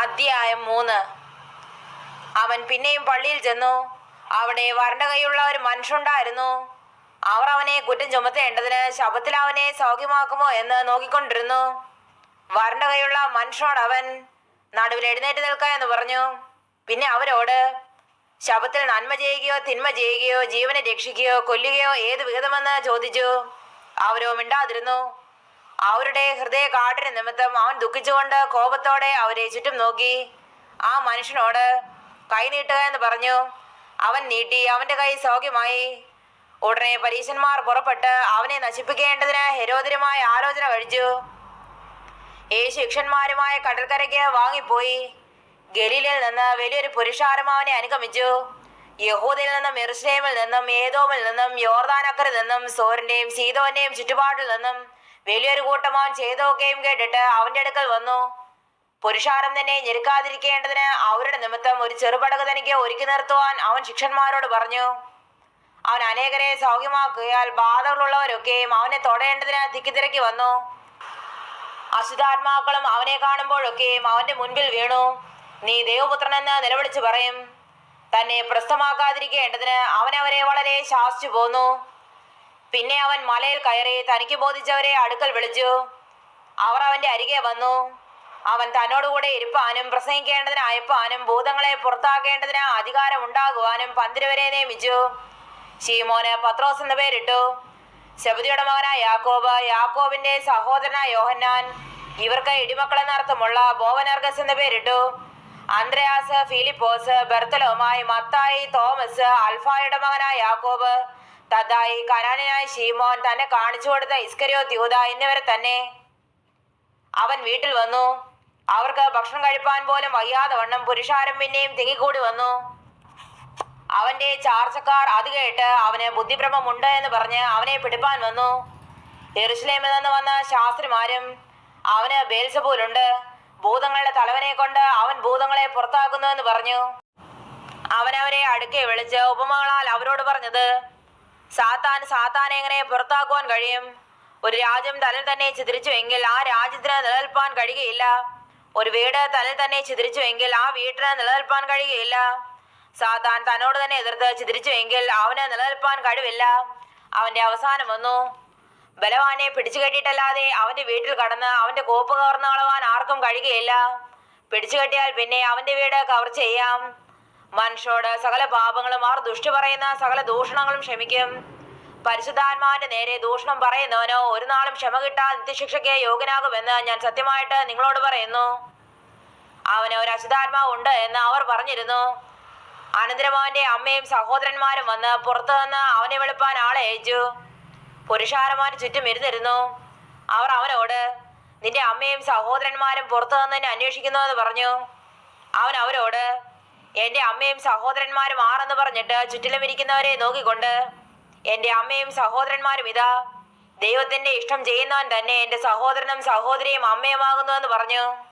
അധ്യായം മൂന്ന്. അവൻ പിന്നെയും പള്ളിയിൽ ചെന്നു. അവിടെ വരണ്ട കൈയുള്ള ഒരു മനുഷ്യണ്ടായിരുന്നു അവർ അവനെ കുറ്റം ചുമത്തേണ്ടതിന് ശബത്തിൽ അവനെ സൗഖ്യമാക്കുമോ എന്ന് നോക്കിക്കൊണ്ടിരുന്നു. വരണ്ട കൈയുള്ള മനുഷ്യനോട് അവൻ നടുവിൽ എഴുന്നേറ്റ് നിൽക്ക എന്ന് പറഞ്ഞു. പിന്നെ അവരോട് ശബത്തിൽ നന്മ ചെയ്യുകയോ തിന്മ ചെയ്യുകയോ ജീവനെ രക്ഷിക്കുകയോ കൊല്ലുകയോ ഏത് വിഹിതമെന്ന് ചോദിച്ചു. അവരോ മിണ്ടാതിരുന്നു. അവരുടെ ഹൃദയ കാടിന് നിമിത്തം അവൻ ദുഃഖിച്ചുകൊണ്ട് കോപത്തോടെ അവരെ ചുറ്റും നോക്കി. ആ മനുഷ്യനോട് കൈ നീട്ടുക എന്ന് പറഞ്ഞു. അവൻ നീട്ടി അവന്റെ കൈ സൗഖ്യമായി. ഉടനെ പരീശന്മാർ പുറപ്പെട്ട് അവനെ നശിപ്പിക്കേണ്ടതിന് ഹെരോദരമായ ആലോചന കഴിച്ചു. ഈ ശിക്ഷന്മാരുമായ കടൽക്കരയ്ക്ക് വാങ്ങിപ്പോയി. ഗലീലിൽ നിന്ന് വലിയൊരു പുരുഷാരം അവനെ അനുഗമിച്ചു. യഹൂദയിൽ നിന്നും എറുസലേമിൽ നിന്നും ഏതോമിൽ നിന്നും യോർദാനക്കറിൽ നിന്നും സോറിന്റെയും സീതോന്റെയും ചുറ്റുപാടിൽ നിന്നും വലിയൊരു കൂട്ടം അവൻ ചെയ്തൊക്കെയും കേട്ടിട്ട് അവന്റെ അടുക്കൽ വന്നു. പുരുഷാരം തന്നെ ഞെരുക്കാതിരിക്കേണ്ടതിന് അവരുടെ നിമിത്തം ഒരു ചെറുപടക് തനിക്ക് ഒരുക്കി നിർത്തുവാൻ അവൻ ശിക്ഷന്മാരോട് പറഞ്ഞു. അവൻ അനേകരെ സൗഖ്യമാക്കിയാൽ ബാധകളുള്ളവരൊക്കെയും അവനെ തൊടേണ്ടതിന് തിക്കിത്തിരക്കി വന്നു. അശുദ്ധാത്മാക്കളും അവനെ കാണുമ്പോഴൊക്കെയും അവന്റെ മുൻപിൽ വീണു. നീ ദൈവപുത്രനെന്ന് നിലവിളിച്ചു പറയും. തന്നെ പ്രസ്തമാക്കാതിരിക്കേണ്ടതിന് അവൻ അവരെ വളരെ ശാസിച്ചു പോന്നു. പിന്നെ അവൻ മലയിൽ കയറി തനിക്ക് ബോധിച്ചവരെ അടുക്കൽ വിളിച്ചു. അവർ അവന്റെ അരികെ വന്നു. അവൻ തന്നോടുകൂടെ ഇരിപ്പാനും പ്രസംഗിക്കേണ്ടതിന് അയപ്പാനും ഭൂതങ്ങളെ പുറത്താക്കേണ്ടതിന് അധികാരം ഉണ്ടാകുവാനും പന്തിരുവരെ നിയമിച്ചു. ഷീമോന് പത്രോസ് എന്ന പേരിട്ടു. ശബദിയുടെ മകനായ യാക്കോബ് യാക്കോബിന്റെ സഹോദരനായ യോഹന്നാൻ ഇവർക്ക് ഇടിമക്കളെന്നർത്ഥമുള്ള ബോവനർഗസ് എന്ന പേരിട്ടു. അന്ത്രയാസ് ഫിലിപ്പോസ് ബെർത്തലോമായി മത്തായി തോമസ് അൽഫായുടെ മകനായ യാക്കോബ് തദ്ദായി കനാനായ ഷീമോൻ തന്നെ കാണിച്ചു കൊടുത്ത ഇസ്കരിയോ ദ്യൂത എന്നിവരെ തന്നെ. അവൻ വീട്ടിൽ വന്നു. അവർക്ക് ഭക്ഷണം കഴിപ്പാൻ പോലും വയ്യാതെ വണ്ണം പുരുഷാരം പിന്നെയും തിങ്ങിക്കൂടി വന്നു. അവന്റെ ചാർച്ചക്കാർ അത് കേട്ട് അവന് ബുദ്ധിഭ്രമമുണ്ട് എന്ന് പറഞ്ഞ് അവനെ പിടിപ്പാൻ വന്നു. എറുസലേമിൽ നിന്ന് വന്ന ശാസ്ത്രിമാരും അവന് ബേൽസബൂലുണ്ട്. ഭൂതങ്ങളുടെ തലവനെ കൊണ്ട് അവൻ ഭൂതങ്ങളെ പുറത്താക്കുന്നു എന്ന് പറഞ്ഞു. അവനവരെ അടുക്കെ വിളിച്ച് ഉപമകളാൽ അവരോട് പറഞ്ഞത് സാത്താൻ സാത്താനെ എങ്ങനെ പുറത്താക്കുവാൻ കഴിയും? ഒരു രാജ്യം തലൽ തന്നെ ചിതറിച്ചുവെങ്കിൽ ആ രാജ്യത്തിന് നിലനിൽപ്പാൻ കഴിയുകയില്ല. ഒരു വീട് തലൽ തന്നെ ചിതറിച്ചുവെങ്കിൽ ആ വീട്ടിന് നിലനിൽപ്പാൻ കഴിയുകയില്ല. സാത്താൻ തന്നോട് തന്നെ എതിർത്ത് ചിതറിച്ചുവെങ്കിൽ അവന് നിലനിൽപ്പാൻ കഴിവില്ല. അവന്റെ അവസാനം വന്നു. ബലവാനെ പിടിച്ചു കെട്ടിയിട്ടല്ലാതെ അവന്റെ വീട്ടിൽ കടന്ന് അവന്റെ കോപ്പ് കവർന്നു കളവാൻ ആർക്കും കഴിയുകയില്ല. പിടിച്ചു കെട്ടിയാൽ പിന്നെ അവന്റെ വീട് കവർ ചെയ്യാം. മനുഷ്യരോട് സകല പാപങ്ങളും ആർ ദുഷ്ടു പറയുന്ന സകല ദൂഷണങ്ങളും ക്ഷമിക്കും. പരിശുദ്ധാത്മാവിന്റെ നേരെ ദൂഷണം പറയുന്നവനോ ഒരു നാളും ക്ഷമ കിട്ടാൻ നിത്യശിക്ഷയ്ക്ക് യോഗ്യനാകുമെന്ന് ഞാൻ സത്യമായിട്ട് നിങ്ങളോട് പറയുന്നു. അവന് ഒരു അശുദ്ധാത്മാവ് ഉണ്ട് എന്ന് അവർ പറഞ്ഞിരുന്നു. അനന്തരം അമ്മയും സഹോദരന്മാരും വന്ന് പുറത്തു നിന്ന് അവനെ വെളുപ്പാൻ ആളെ അയച്ചു. പുരുഷാരന്മാർ ചുറ്റും ഇരുന്നിരുന്നു. അവർ അവനോട് നിന്റെ അമ്മയും സഹോദരന്മാരും പുറത്തു നിന്നെ അന്വേഷിക്കുന്നു എന്ന് പറഞ്ഞു. അവൻ അവരോട് എന്റെ അമ്മയും സഹോദരന്മാരും ആറെന്ന് പറഞ്ഞിട്ട് ചുറ്റിലും ഇരിക്കുന്നവരെ നോക്കിക്കൊണ്ട് എന്റെ അമ്മയും സഹോദരന്മാരും ഇതാ ദൈവത്തിന്റെ ഇഷ്ടം ചെയ്യുന്നവൻ തന്നെ എന്റെ സഹോദരനും സഹോദരിയും അമ്മയുമാകുന്നു എന്ന് പറഞ്ഞു.